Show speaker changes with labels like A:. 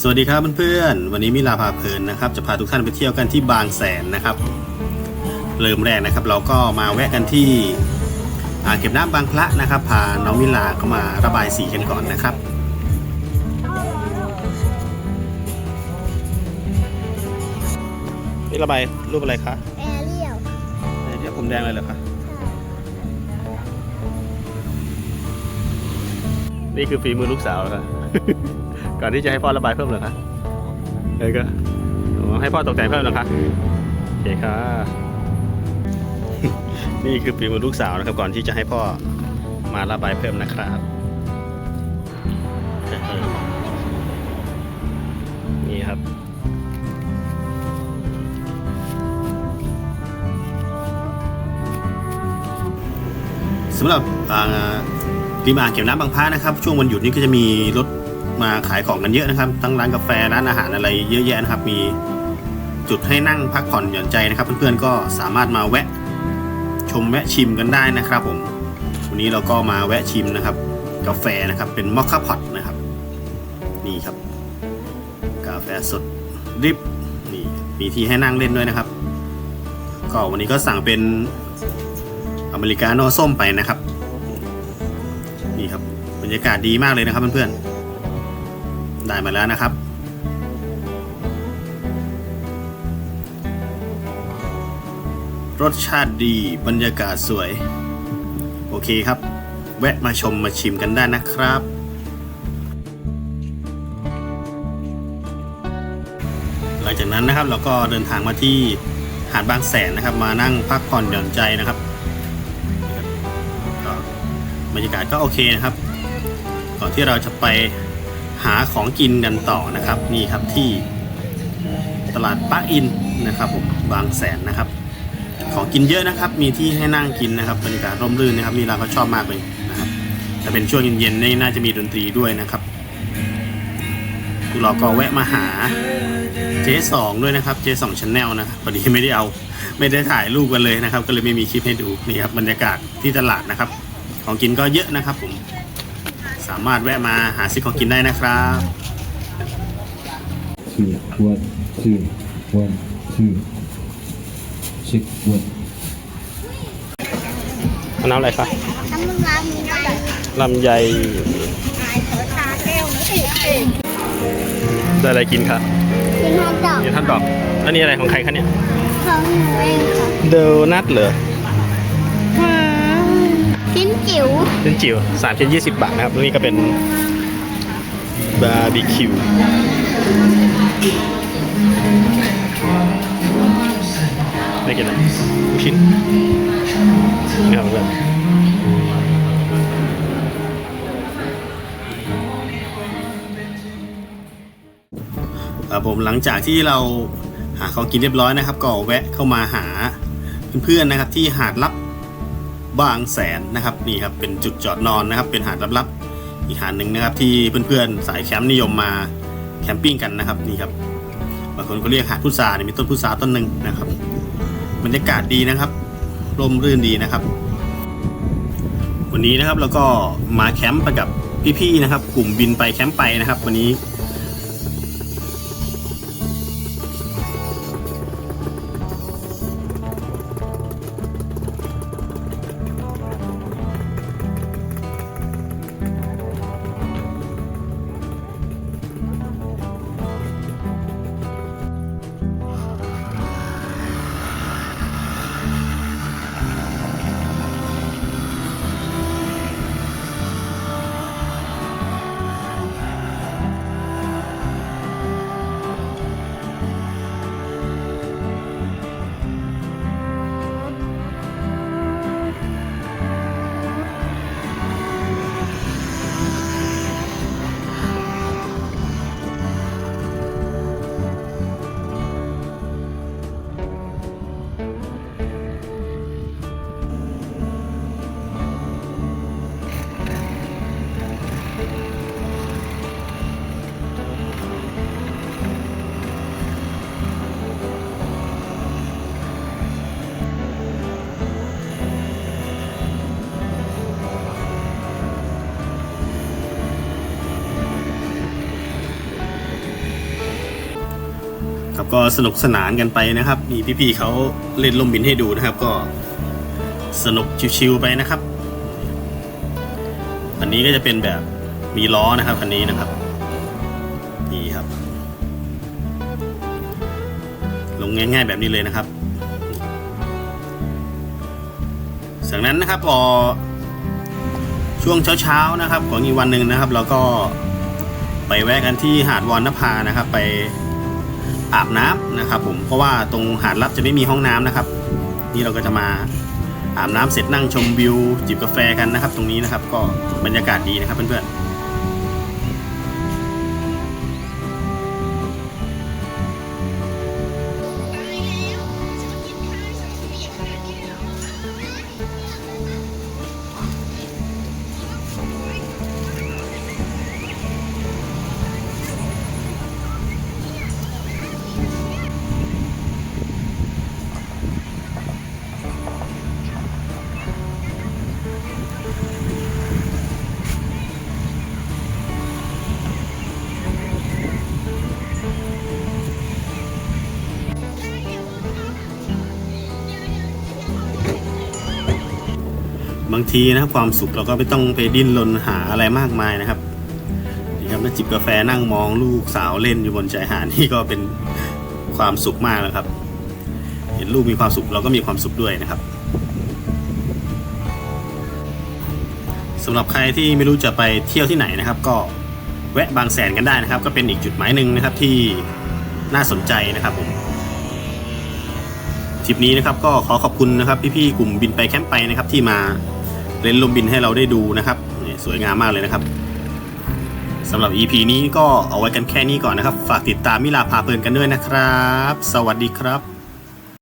A: สวัสดีครับเพื่อนๆวันนี้มิลาพาเพลินนะครับ จะพาทุกท่านไปเที่ยวกันที่บางแสนนะครับเริ่มแรกนะครับ เราก็มาแวะกันที่อ่างเก็บน้ำบางพระนะครับ พาน้องมิลาเข้ามาระบายสีกันก่อนนะครับนี่ระบายรูปอะไรคะ
B: แอเรียล
A: เดี๋ยวผมแดงเลยเหรอคะนี่คือฝีมือลูกสาวครับ ก่อนที่จะให้พ่อระบายเพิ่มเหรอคะเอ้ยก็อ๋อให้พ่อตกแต่งเพิ่มเหรอคะโอเคค่ะนี่คือฝีมือลูกสาวนะครับ ก่อนที่จะให้พ่อมาระบายเพิ่มนะครับนี่ครับสำหรับอ่าริมอ่างเก็บน้ำบางพระนะครับ ช่วงวันหยุดนี้ก็จะมีรถ มาขายของกันเยอะนะครับทั้งร้านกาแฟร้านอาหารอะไรเยอะแยะนะครับ มีจุดให้นั่งพักผ่อนหย่อนใจนะครับ เพื่อนๆก็สามารถมาแวะชมแวะชิมกันได้นะครับ ผมวันนี้เราก็มาแวะชิมนะครับ กาแฟนะครับเป็นมอคค่าพอตนะครับ นี่ครับ กาแฟสดริปนี่มีที่ให้นั่งเล่นด้วยนะครับ ก็วันนี้ก็สั่งเป็นอเมริกาโน่ส้มไปนะครับ นี่ครับบรรยากาศดีมากเลยนะครับเพื่อนๆ ได้มาแล้วนะครับ รสชาติดีบรรยากาศสวย โอเคครับ แวะมาชมมาชิมกันได้นะครับหลังจากนั้นนะครับเราก็เดินทางมาที่หาดบางแสนนะครับ มานั่งพักผ่อนหย่อนใจนะครับบรรยากาศก็โอเคนะครับ ก่อนที่เราจะไป หาของกินกันต่อนะครับนี่ครับที่ตลาดปักอินนะครับผมบางแสนนะครับ ของกินเยอะนะครับ มีที่ให้นั่งกินนะครับบรรยากาศร่มรื่นนะครับมีเราก็ชอบมากเลยนะครับแต่เป็นช่วงเย็นๆนี่น่าจะมีดนตรีด้วยนะครับเราก็แวะมาหาเจสองด้วยนะครับเจสองชาแนลนะพอดีไม่ได้เอาไม่ได้ถ่ายรูปกันเลยนะครับ ก็เลยไม่มีคลิปให้ดูนี่ครับบรรยากาศที่ตลาดนะครับ ของกินก็เยอะนะครับผม สามารถแวะมาหาซื้อของกินได้นะครับ
C: two, one, two, one, two, six, one.
A: น้ำอะไรคะ
B: น้ำมันร้านมีใบ
A: ลำไย
B: ขายเถอชาแก้วนะสิเอง
A: ได้อะไรกินคะ
B: กินฮอทดอก
A: กินท่านดอก อันนี้อะไรของใครคะเนี่ย
B: ของหนูเองค่ะ
A: เดนัทเหรอ
B: อื จิ๋ว
A: เป็นจิ๋วสามชิ้นยี่สิบบาทนะครับนี่ก็เป็นบาร์บีคิวได้กินอะไรลูกชิ้นนี่ครับเพื่อนครับผมหลังจากที่เราหาของกินเรียบร้อยนะครับ ก็แวะเข้ามาหาเพื่อนๆนะครับ ที่หาดลับ บางแสนนะครับนี่ครับเป็นจุดจอดนอนนะครับเป็นหาดลับๆอีกหาดหนึ่งนะครับที่เพื่อนๆสายแคมป์นิยมมาแคมปิ้งกันนะครับนี่ครับบางคนก็เรียกหาดพุทราเนี่ยมีต้นพุทราต้นหนึ่งนะครับบรรยากาศดีนะครับร่มรื่นดีนะครับ วันนี้นะครับเราก็มาแคมป์ไปกับพี่ๆนะครับ กลุ่มบินไปแคมป์ไปนะครับ วันนี้ ก็สนุกสนานกันไปนะครับ มีพี่ๆเขาเล่นลมบินให้ดูนะครับ ก็สนุกชิวๆไปนะครับ อันนี้ก็จะเป็นแบบมีล้อนะครับอันนี้นะครับนี่ครับ ลงง่ายๆแบบนี้เลยนะครับจากนั้นนะครับพอช่วงเช้าๆนะครับ ของอีกวันหนึ่งนะครับ เราก็ไปแวะกันที่หาดวอนนภานะครับ ไป อาบน้ำนะครับ ผมเพราะว่าตรงหาดลับจะไม่มีห้องน้ำนะครับ นี่เราก็จะมาอาบน้ำเสร็จนั่งชมวิวจิบกาแฟกันนะครับ ตรงนี้นะครับ ก็บรรยากาศดีนะครับเพื่อนๆ บางทีนะครับความสุขเราก็ไม่ต้องไปดิ้นรนหาอะไรมากมายนะครับนี่ครับมาจิบกาแฟนั่งมองลูกสาวเล่นอยู่บนชายหาดนี่ก็เป็นความสุขมากแล้วครับ เห็นลูกมีความสุขเราก็มีความสุขด้วยนะครับสำหรับใครที่ไม่รู้จะไปเที่ยวที่ไหนนะครับ ก็แวะบางแสนกันได้นะครับ ก็เป็นอีกจุดหมายหนึ่งนะครับที่น่าสนใจนะครับผมทริปนี้นะครับก็ขอขอบคุณนะครับพี่ๆกลุ่มบินไปแคมป์ไปนะครับที่มา เล่นลมบินให้เราได้ดูนะครับสวยงามมากเลยนะครับสำหรับ EP นี้ก็เอาไว้กันแค่นี้ก่อนนะครับ ฝากติดตามมิลาพาเพลินกันด้วยนะครับ สวัสดีครับ